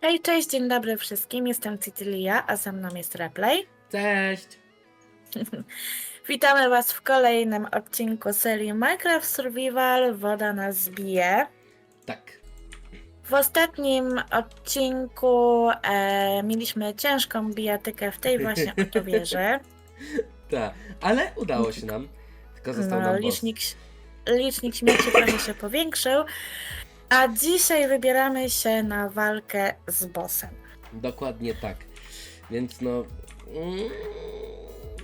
Hej, cześć, dzień dobry wszystkim. Jestem Citylia, a ze mną jest Replay. Cześć! Witamy Was w kolejnym odcinku serii Minecraft Survival Woda nas zbije. Tak. W ostatnim odcinku e, mieliśmy ciężką bijatykę w tej właśnie oto wieży. Tak, ale udało się nam. Tylko został No, nam boss. licznik, licznik śmierci trochę się powiększył. A dzisiaj wybieramy się na walkę z bossem. Dokładnie tak. Więc no... Mm,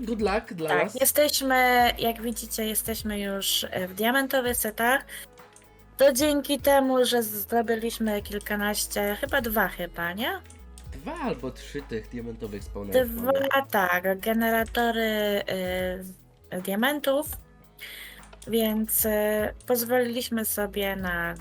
good luck dla Tak, nas. jesteśmy, jak widzicie, jesteśmy już w diamentowych setach. To dzięki temu, że zdobyliśmy kilkanaście, chyba dwa chyba, nie? Dwa albo trzy tych diamentowych spawnerów Dwa, tak, generatory y, diamentów. Więc y, pozwoliliśmy sobie na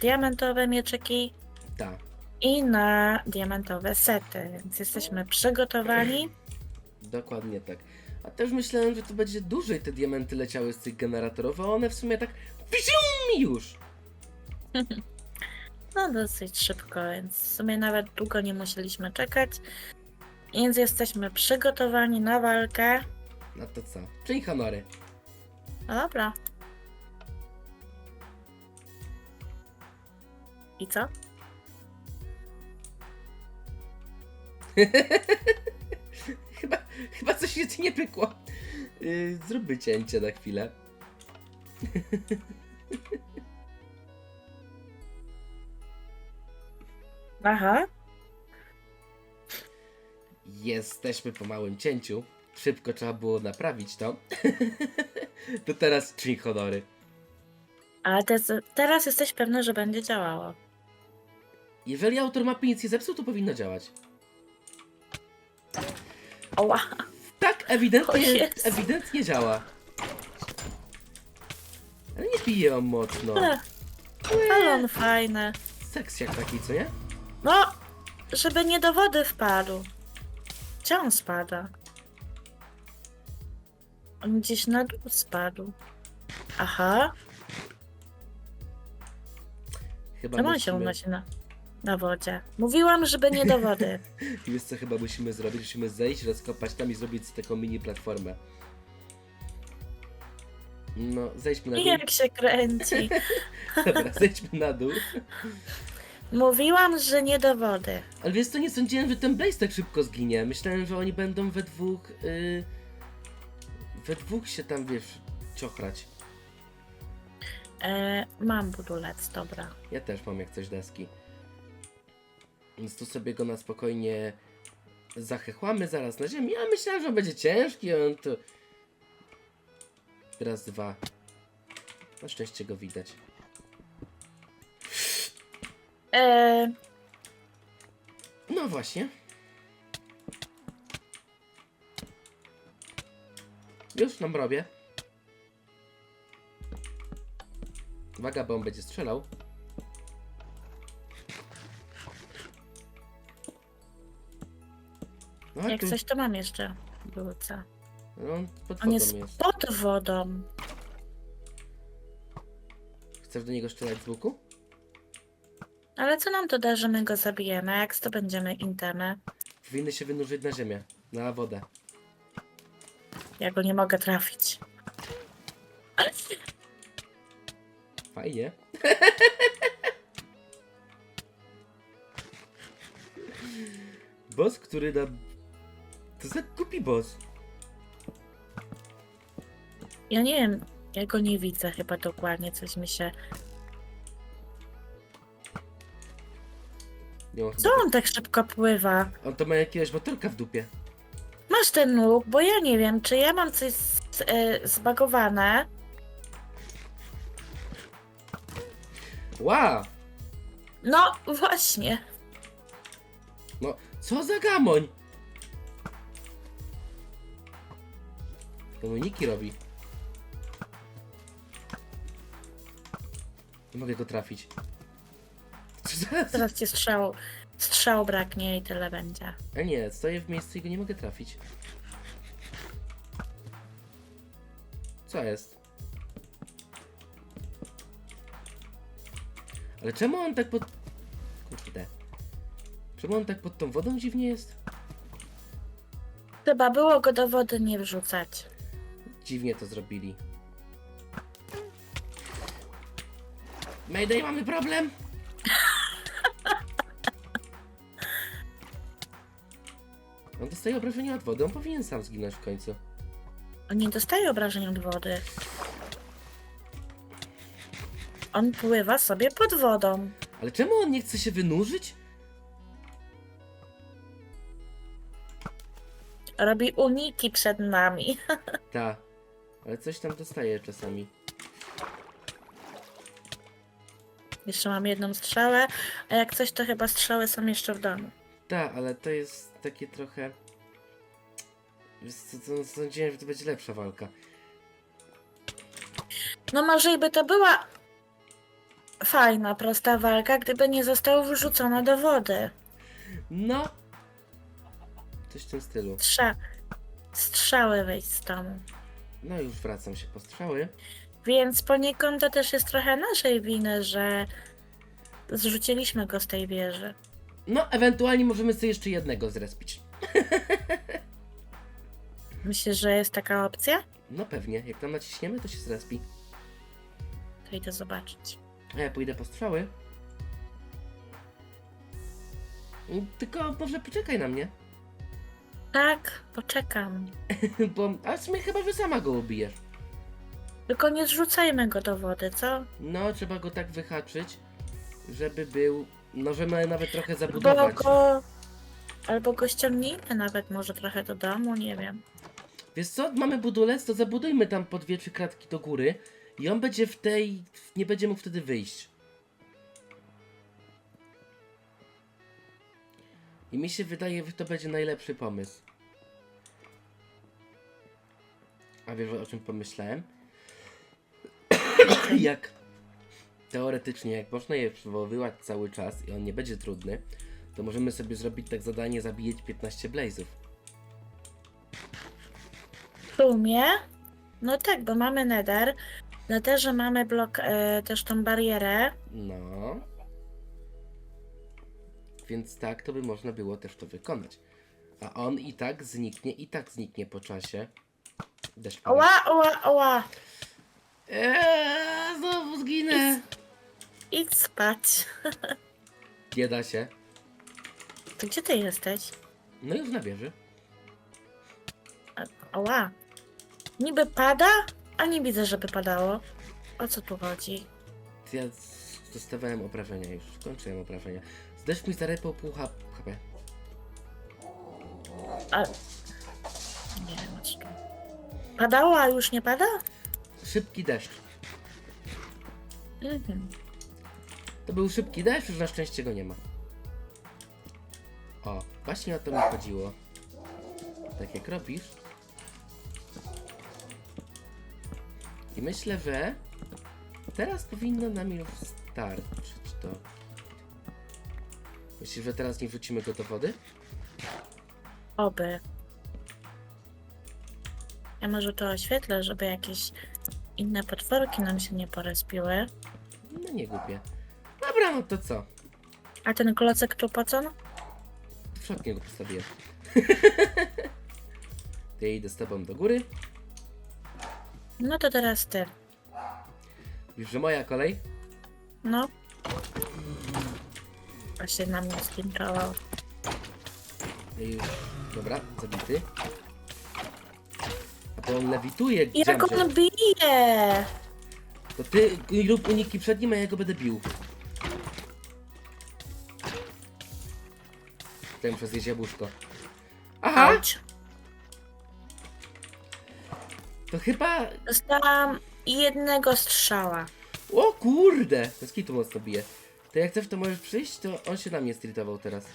diamentowe mieczyki Tak. i na diamentowe sety, więc jesteśmy przygotowani. Dokładnie tak. A też myślałem, że to będzie dłużej te diamenty leciały z tych generatorów, a one w sumie tak... Wzium, już! No dosyć szybko, więc w sumie nawet długo nie musieliśmy czekać. Więc jesteśmy przygotowani na walkę. No to co? Czyli honory. No dobra. I co? Chyba, chyba coś się nie pykło. Yy, zróbmy cięcie na chwilę. Aha. Jesteśmy po małym cięciu. Szybko trzeba było naprawić to. to teraz czyń honory. Ale te, teraz jesteś pewny, że będzie działało. Jeżeli autor mapy nic nie zepsuł, to powinno działać. Oła. Tak, ewidentnie, ewidentnie działa. Ale nie bije on mocno. Ale, ale on fajny. Seks jak taki, co nie? No, żeby nie do wody wpadł. Gdzie on spada? On gdzieś na dół spadł. Aha. Chyba Czemu on się musimy... unosi na, na wodzie? Mówiłam, żeby nie do wody. Wiesz co chyba musimy zrobić? Musimy zejść, rozkopać tam i zrobić taką mini platformę. No, zejdźmy na I dół. jak się kręci. Dobra, zejdźmy na dół. Mówiłam, że nie do wody. Ale wiesz co, nie sądziłem, że ten Blaze tak szybko zginie. Myślałem, że oni będą we dwóch... Yy, we dwóch się tam, wiesz, ciochrać. E, mam budulec, dobra. Ja też mam jak coś deski. Więc tu sobie go na spokojnie zachechłamy zaraz na ziemi. Ja myślałem, że on będzie ciężki, on to... Raz, dwa. Na szczęście go widać. E, No właśnie. Już nam robię. Uwaga, bo on będzie strzelał. No, jak tu, coś, to mam jeszcze budulca. no, on pod On wodą jest jest. pod wodą. Chcesz do niego strzelać z łuku? Ale co nam to da, że my go zabijemy? Jak zdobędziemy intemy? Powinny się wynurzyć na ziemię, na wodę. Ja go nie mogę trafić. Fajnie. boss, który da... To za głupi boss. Ja nie wiem, ja go nie widzę chyba dokładnie, coś mi się... Nie ma Co chyba- on tak szybko pływa? On to ma jakiegoś motorka w dupie. Masz ten nóg, bo ja nie wiem, czy ja mam coś z, e, zbagowane. Wow! No, właśnie. No, co za gamoń? Komuniki robi. Nie mogę go trafić. Co za... Teraz ci strzał, strzał braknie i tyle będzie. A nie, stoję w miejscu i go nie mogę trafić. Co jest? Ale czemu on tak pod... Kurde. Czemu on tak pod tą wodą dziwnie jest? Chyba było go do wody nie wrzucać. Dziwnie to zrobili. Mayday, mamy problem? On dostaje obrażenia od wody, on powinien sam zginąć w końcu. On nie dostaje obrażeń od wody. On pływa sobie pod wodą. Ale czemu on nie chce się wynurzyć? Robi uniki przed nami. Ta. Ale coś tam dostaje czasami. Jeszcze mam jedną strzałę, a jak coś, to chyba strzały są jeszcze w domu. Ta, ale to jest takie trochę... Sądziłem, że to będzie lepsza walka. No może i by to była fajna, prosta walka, gdyby nie został wrzucona do wody. No! Coś w tym stylu. Strza... Strzały wyjść z domu. No już wracam się po strzały. Więc poniekąd to też jest trochę naszej winy, że zrzuciliśmy go z tej wieży. No, ewentualnie możemy sobie jeszcze jednego zrespić. Myślisz, że jest taka opcja? No pewnie, jak tam naciśniemy, to się zrespi. To idę zobaczyć. A ja pójdę po strzały. Mm, Tylko może poczekaj na mnie. Tak, poczekam. Bo, a w sumie chyba, że sama go ubijesz. Tylko nie zrzucajmy go do wody, co? No, trzeba go tak wyhaczyć, żeby był... No, żeby nawet trochę Albo zabudować. go... Albo go ściągnijmy nawet może trochę do domu, nie wiem. Wiesz co, mamy budulec, to zabudujmy tam po dwie, trzy kratki do góry i on będzie w tej... nie będzie mógł wtedy wyjść. I mi się wydaje, że to będzie najlepszy pomysł. A wiesz o czym pomyślałem? jak teoretycznie, jak można je przywoływać cały czas i on nie będzie trudny, to możemy sobie zrobić tak zadanie zabijeć 15 blazów. W sumie? No tak, bo mamy nether. W netherze mamy blok, e, też tą barierę. No. Więc tak, to by można było też to wykonać. A on i tak zniknie, i tak zniknie po czasie. Deszcz pada. Oła, oła, oła! Eee, znowu zginę. Idź spać. Nie da się. To gdzie ty jesteś? No już na bieży. A- Oła. Niby pada, a nie widzę, żeby padało. O co tu chodzi? Ja dostawałem obrażenia już. Skończyłem obrażenia. Z deszcz mi zarypał pół HP. A... Nie wiem, o co tu. Padało, a już nie pada? Szybki deszcz. Mhm. To był szybki deszcz, już na szczęście go nie ma. O, właśnie o to mi chodziło. Tak jak robisz. I myślę, że teraz powinno nam już starczyć to. Myślisz, że teraz nie wrzucimy go do wody? Oby. Ja może to oświetlę, żeby jakieś inne potworki nam się nie porespiły. No nie głupie. Dobra, no to co? A ten klocek tu po co? W szotnie go postawię. Ja idę z tobą do góry. No to teraz ty. Już, że moja kolej. No. Się na mnie sklinkował. Już, dobra, zabity. A to on lewituje, Jak Jamże. on bije! To ty rób uniki przed nim, a ja go będę bił. Tutaj muszę zjeść jabłuszko. Aha! Auć. Chyba... Dostałam jednego strzała. O kurde! To skitu mocno bije. To jak chcesz, to możesz przyjść, to on się na mnie streetował teraz.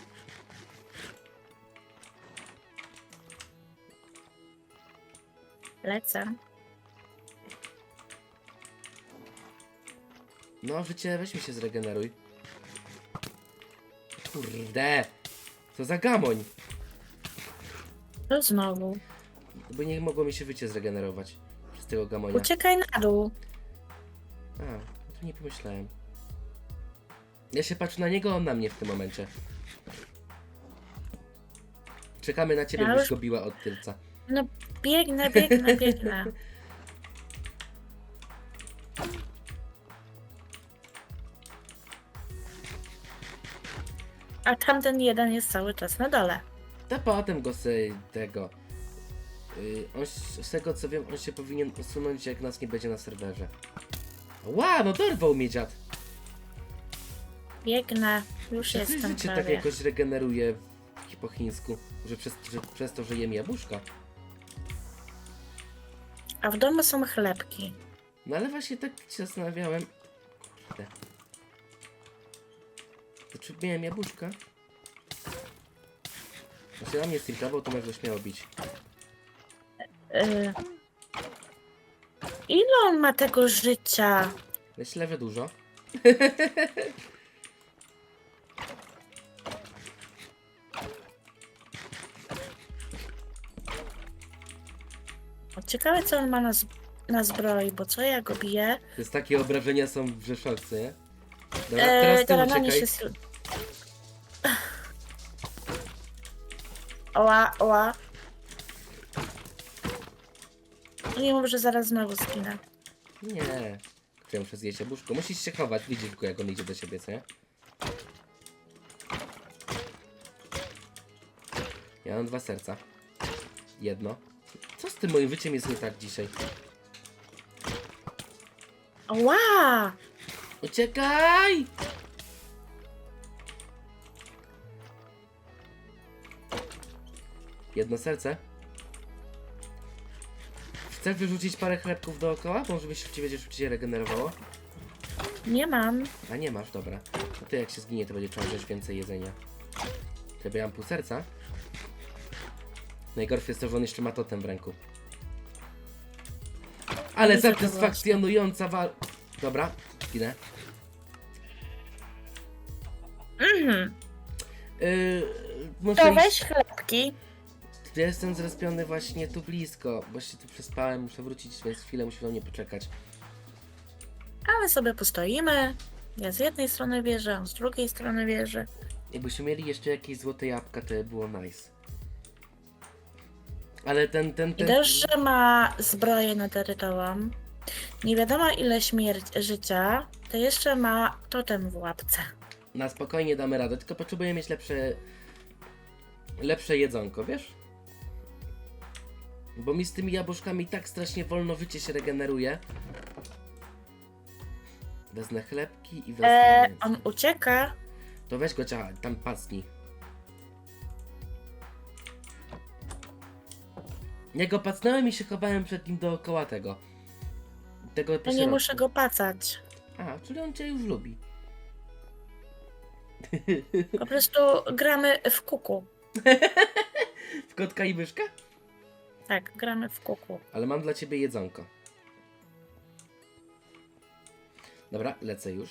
Lecę. No, życie, weź mi się zregeneruj. Kurde! Co za gamoń! To znowu. Bo nie mogło mi się wycie zregenerować. Przez tego gamonia. Uciekaj na dół. A, o tym nie pomyślałem. Ja się patrzę na niego, on na mnie w tym momencie. Czekamy na ciebie, Ja byś już- go biła od tylca. No biegnę, biegnę, biegnę. A tamten jeden jest cały czas na dole. To potem go sobie tego. Yy, on, z tego co wiem, on się powinien usunąć, jak nas nie będzie na serwerze. Ła, no dorwał mnie dziad. Biegnę, już Czy jestem życie tak prawie. jakoś regeneruje po chińsku? Że przez, że przez to, że jem jabłuszka? A w domu są chlebki. No ale właśnie tak się zastanawiałem. Kurde. To czy miałem jabłuszka? Znaczy na mnie stiltował, to możesz śmiało bić. Y... Ile on ma tego życia? Myślę, że dużo. O, Ciekawe co on ma na, z... na zbroi, bo co ja go biję? To jest takie obrażenia są w rzeszowcy, nie? Dobra, Eee, teraz ty dobra, na nie uciekaj. się... sil- Oła, oła. Nie mów, że zaraz znowu skinę. Nie. Ja muszę zjeść jabłuszko. Musisz się chować, widzisz go jak on idzie do siebie, co nie? Ja mam dwa serca. Jedno. Co z tym moim życiem jest nie tak dzisiaj? Oła! Uciekaj! Jedno serce. Chcesz wyrzucić parę chlebków dookoła? Może byś ci będzie szybciej regenerowało? Nie mam. A nie masz, dobra. No to jak się zginie, to będzie trzeba wziąć więcej jedzenia. Żeby ja mam pół serca. Najgorsze jest to, że on jeszcze ma totem w ręku. Ale to satysfakcjonująca wal... Dobra, zginę. Mhm. Yy, muszę To iść... weź chlebki. Ja jestem zrespiony właśnie tu blisko. Właśnie tu przespałem, muszę wrócić, więc chwilę musi na mnie poczekać. A my sobie postoimy. Ja z jednej strony wieżę, on z drugiej strony wieży. Jakbyśmy mieli jeszcze jakieś złote jabłka, to by było nice. Ale ten, ten, ten... też, że ma zbroję nadarytową. Nie wiadomo ile śmierć życia, to jeszcze ma totem w łapce. Na spokojnie damy radę, tylko potrzebuję mieć lepsze. lepsze jedzonko, wiesz? Bo mi z tymi jabłuszkami tak strasznie wolno życie się regeneruje. Wezmę chlebki i wezmę. E, mięso. on ucieka. To weź go działa, tam pasnij. Ja go pacnąłem i się chowałem przed nim dookoła tego. Tego Ja nie muszę go pacać. A, czyli on cię już lubi. Po prostu gramy w kuku. W kotka i myszka? Tak, gramy w kuku. Ale mam dla ciebie jedzonko. Dobra, lecę już.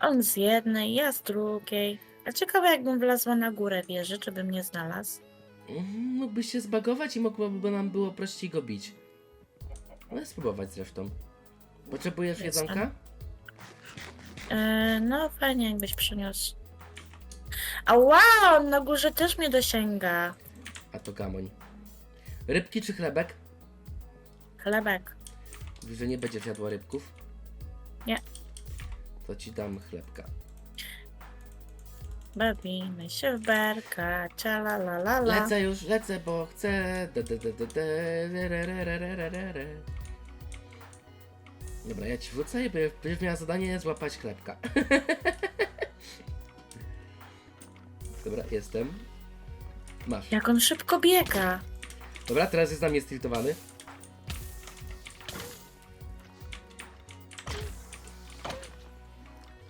On z jednej, ja z drugiej. A ciekawe jakbym wlazła na górę wieży, czy by mnie znalazł. Mhm, Mógłbyś się zbagować i mogłoby nam było prościej go bić. Ale spróbować zresztą. Potrzebujesz Jestem. jedzonka? E, no fajnie jakbyś przyniósł. A wow, on na górze też mnie dosięga. A to gamoń. Rybki czy chlebek? Chlebek. Mówisz, że nie będziesz jadła rybków? Nie. To ci dam chlebka. Bawimy się w berka, la la la la. Lecę już, lecę, bo chcę. Dobra, ja ci wrócę, by, byś miała zadanie złapać chlebka. Dobra, jestem. Masz. Jak on szybko biega. Dobra, teraz jest na mnie stiltowany.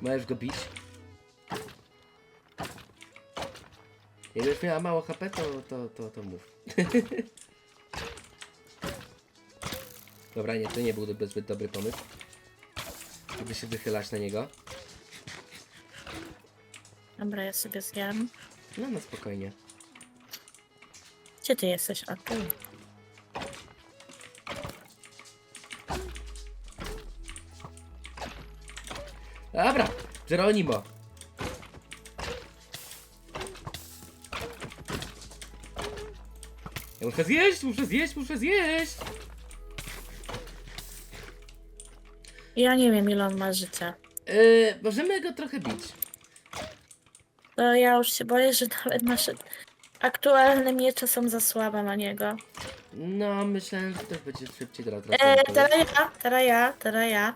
Możesz go bić. Jakbyś miała mało HP, to, to, to, to mów. Dobra, nie, to nie był zbyt, zbyt dobry pomysł. Żeby się wychylać na niego. Dobra, ja sobie zjem. No, no spokojnie. Gdzie ty jesteś? A tu. Dobra, Ja muszę zjeść, muszę zjeść, muszę zjeść! Ja nie wiem, ile on ma życia. Yy, możemy go trochę bić. To ja już się boję, że nawet nasze aktualne miecze są za słabe na niego. No, myślałem, że też będzie szybciej grał. E, teraz ja, teraz ja, teraz ja.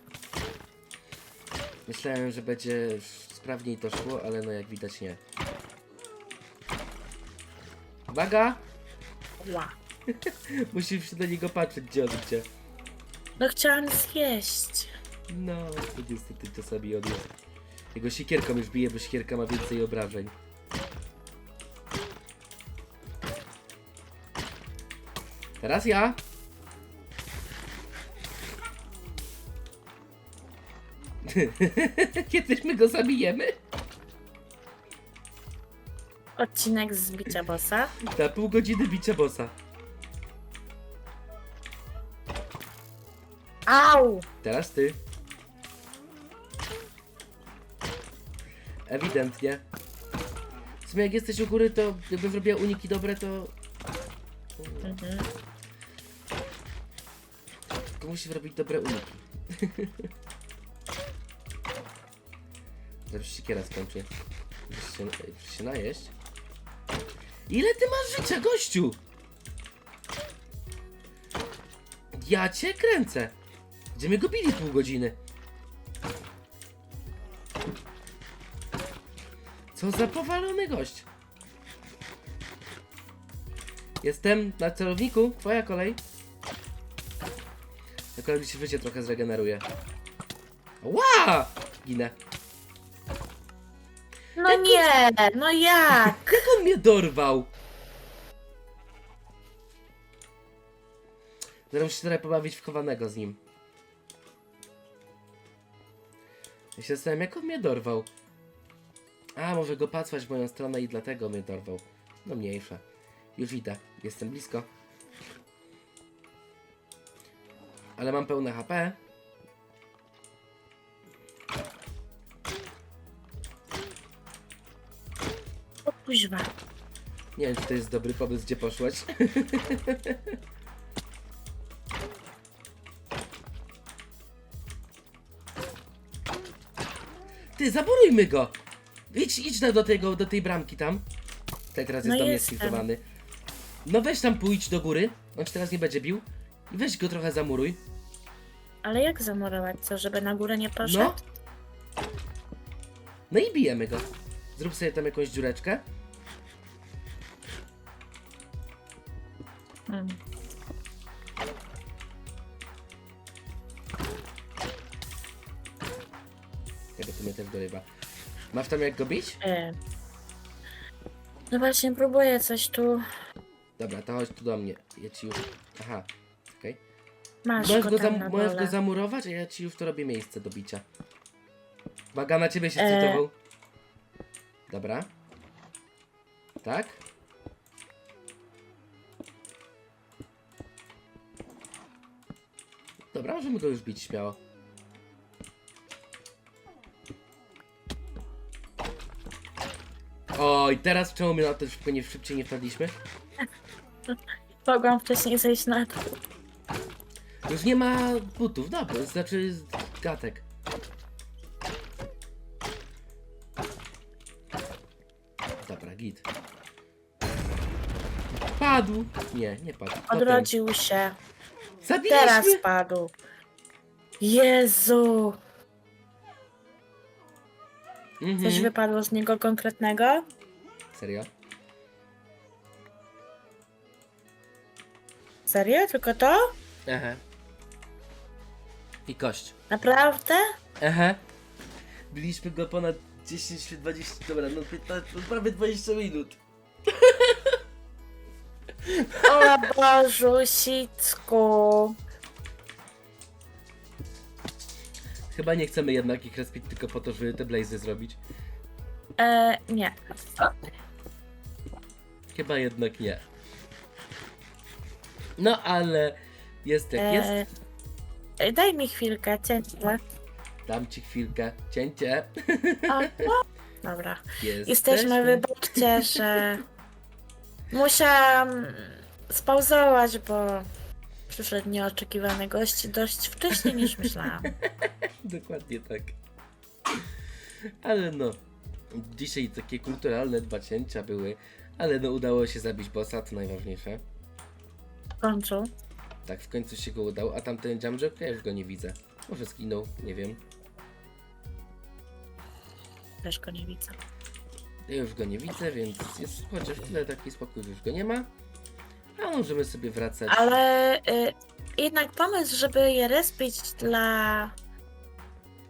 Myślałem, że będzie sprawniej to szło, ale no jak widać nie. Uwaga! Ła. Musisz się do niego patrzeć, gdzie on gdzie. No chciałam zjeść. No, to niestety czasami on jest. Jego siekierką już bije, bo siekierka ma więcej obrażeń. Teraz ja. Kiedyś my go zabijemy? Odcinek z bicia bossa. Na pół godziny bicia bossa. Au! Teraz ty. Ewidentnie. W sumie jak jesteś u góry, to jakby zrobiła uniki dobre, to... Mhm. Tylko musi robić dobre uniki. Zaraz siekiera skończy. Muszę się, muszę się najeść. Ile ty masz życia, gościu? Ja cię kręcę. Gdzie my go bili pół godziny? Co za powalony gość. Jestem na celowniku. Twoja kolej. Akurat mi się życie trochę zregeneruje. Ła! Ginę. No nie, no jak? Jak on mnie dorwał? Zaraz muszę się trochę pobawić w chowanego z nim. Ja się zastanawiam, jak on mnie dorwał. A, może go patrzeć w moją stronę i dlatego mnie dorwał. No mniejsza. Już idę. Jestem blisko. Ale mam pełne HP. O kuźwa. Nie wiem, czy to jest dobry pomysł, gdzie poszłaś. Ty, zaburujmy go! Idź, idź na- do tego, do tej bramki tam. Tutaj teraz jest No do mnie jestem. No weź tam pójdź do góry. On cię teraz nie będzie bił. Weź go trochę zamuruj. Ale jak zamurować co, żeby na górę nie poszedł? No. No i bijemy go. Zrób sobie tam jakąś dziureczkę. Hmm. Tego tu mnie też dorywa. Masz tam jak go bić? E. No właśnie, próbuję coś tu. Dobra, to chodź tu do mnie. Ja ci już... Aha. Masz Możesz, go go tam zam- na możesz go zamurować, a ja ci już to robię miejsce do bicia. Uwaga, na ciebie się E. cytował. Dobra. Tak? Dobra, możemy go już bić śmiało. Oj, teraz czemu my na to szybko nie, szybciej nie wpadliśmy? Mogłam wcześniej zejść na dół. Już nie ma butów, dobra, znaczy gatek. Dobra, git. Padł! Nie, nie padł. Potem. Odrodził się. Zabiliśmy! Teraz padł. Jezu! Mhm. Coś wypadło z niego konkretnego? Serio? Serio? Tylko to? Aha. I kość. Naprawdę? Aha. Byliśmy go ponad 10, 20, dobra, no 15, no prawie 20 minut. O Bożusicku! Chyba nie chcemy jednak ich respić tylko po to, żeby te blazy zrobić. E, nie. Chyba jednak nie. No ale jest jak jest. E, daj mi chwilkę, cięcie. Dam ci chwilkę. Cięcie. O, no. Dobra. Jesteśmy. Jesteśmy, wybaczcie, że musiałam spauzować, bo przyszedł nieoczekiwany gość dość wcześniej niż myślałam. Dokładnie tak. Ale no, dzisiaj takie kulturalne dwa cięcia były, ale no udało się zabić bossa, to najważniejsze. Końcu. Tak, w końcu się go udało, a tamten Jamjoke ja już go nie widzę. Może zginął, nie wiem. Też go nie widzę. Ja już go nie widzę, więc jest chociaż tyle taki spokój, już go nie ma. A możemy sobie wracać. Ale y, jednak pomysł, żeby je respić dla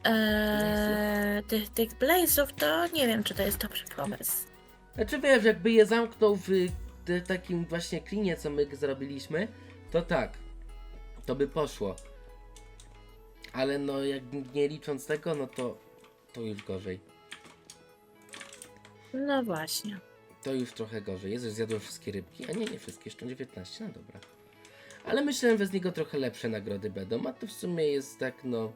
e, tych, tych blazów, to nie wiem, czy to jest dobry pomysł. Znaczy wiesz, jakby je zamknął w te- takim właśnie klinie, co my zrobiliśmy, to tak, to by poszło. Ale no, jak nie licząc tego, no to, to już gorzej. No właśnie. To już trochę gorzej. Jezus, zjadłem wszystkie rybki, a nie, nie wszystkie, jeszcze 19, no dobra. Ale myślałem, że z niego trochę lepsze nagrody będą, a to w sumie jest tak, no...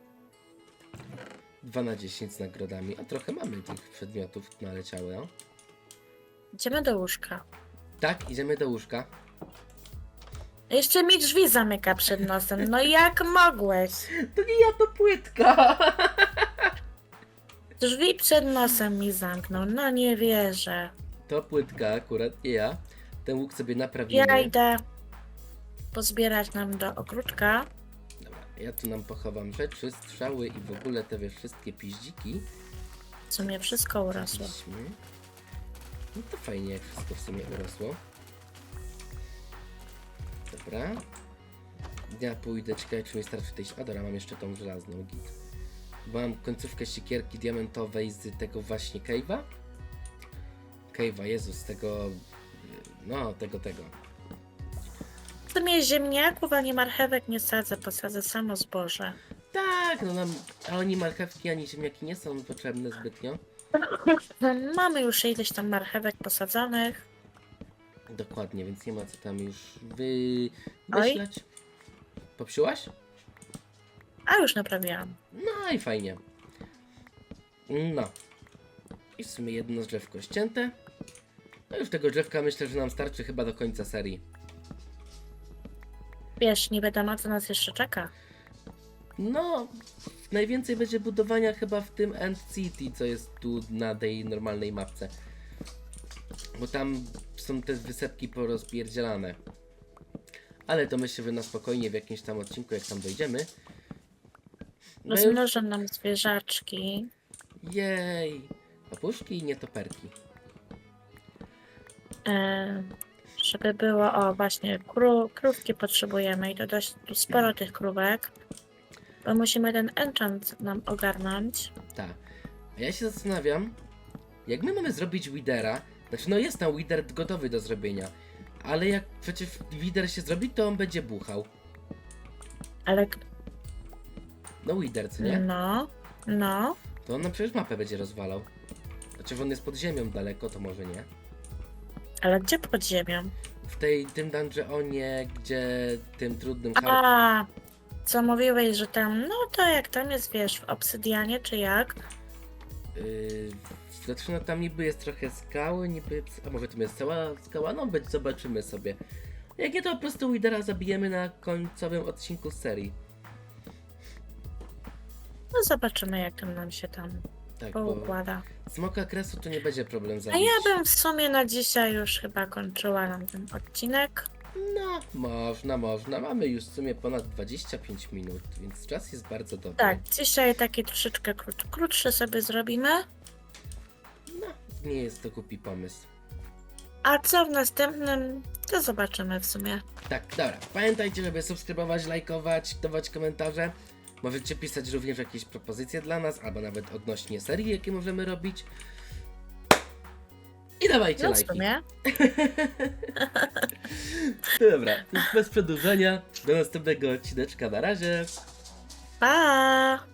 2 na 10 z nagrodami, a trochę mamy tych przedmiotów naleciały, no. Idziemy do łóżka. Tak, idziemy do łóżka. Jeszcze mi drzwi zamyka przed nosem. No jak mogłeś? To nie ja, to płytka! Drzwi przed nosem mi zamknął. No nie wierzę. To płytka, akurat nie ja. Ten łuk sobie naprawimy. Ja idę pozbierać nam do ogródka. Dobra, ja tu nam pochowam rzeczy, strzały i w ogóle te wiesz, wszystkie piździki. W sumie wszystko urosło. Weźmy. No to fajnie, jak wszystko w sumie urosło. Dobra. Ja pójdę, ciekawe czy mi starczy tej... A dobra, mam jeszcze tą żelazną, git. Bo mam końcówkę siekierki diamentowej z tego właśnie cave'a. Cave'a, Jezus, tego... No, tego, tego. W sumie ziemniaków ani marchewek nie sadzę, posadzę samo zboże. Tak, no nam ani marchewki, ani ziemniaki nie są potrzebne zbytnio. Mamy już ileś tam marchewek posadzonych. Dokładnie, więc nie ma co tam już wymyślać. Popsiłaś? A już naprawiłam. No i fajnie. No. I w sumie jedno drzewko ścięte. No już tego drzewka myślę, że nam starczy chyba do końca serii. Wiesz, nie wiadomo co nas jeszcze czeka. No, najwięcej będzie budowania chyba w tym End City, co jest tu na tej normalnej mapce. Bo tam są te wysepki porozpierdzielane. Ale to myślę, że na spokojnie w jakimś tam odcinku, jak tam dojdziemy. No już, Rozmnożę nam zwierzaczki. jej! Papuszki i nietoperki. E, żeby było, o właśnie, kró, krówki potrzebujemy i to dość sporo tych krówek. Bo musimy ten enchant nam ogarnąć. Tak. A ja się zastanawiam, jak my mamy zrobić Widera? Znaczy, no jest tam Wider gotowy do zrobienia. Ale jak przecież Wider się zrobi, to on będzie buchał. Ale No Wider, co nie? no, no. To on nam przecież mapę będzie rozwalał. Znaczy, że on jest pod ziemią daleko, to może nie. Ale gdzie pod ziemią? W tej, tym dungeonie, gdzie tym trudnym hard... A, co mówiłeś, że tam, no to jak tam jest, wiesz, w obsydianie czy jak? Yy, znaczy, no tam niby jest trochę skały, niby... A może tam jest cała skała? No, być zobaczymy sobie. Jak nie, to po prostu Widera zabijemy na końcowym odcinku serii. No zobaczymy, jak tam nam się tam Tak, bo poukłada. smoka kresu to nie będzie problem A zabić. ja bym w sumie na dzisiaj już chyba kończyła nam ten odcinek. No, można, można. Mamy już w sumie ponad 25 minut, więc czas jest bardzo dobry. Tak, dzisiaj taki troszeczkę krót, krótszy sobie zrobimy. Nie jest to głupi pomysł. A co w następnym, to zobaczymy w sumie. Tak, dobra. Pamiętajcie, żeby subskrybować, lajkować, dawać komentarze. Możecie pisać również jakieś propozycje dla nas, albo nawet odnośnie serii, jakie możemy robić. I dawajcie No w lajki. sumie. Dobra, już bez przedłużenia. Do następnego odcineczka. Na razie. Pa!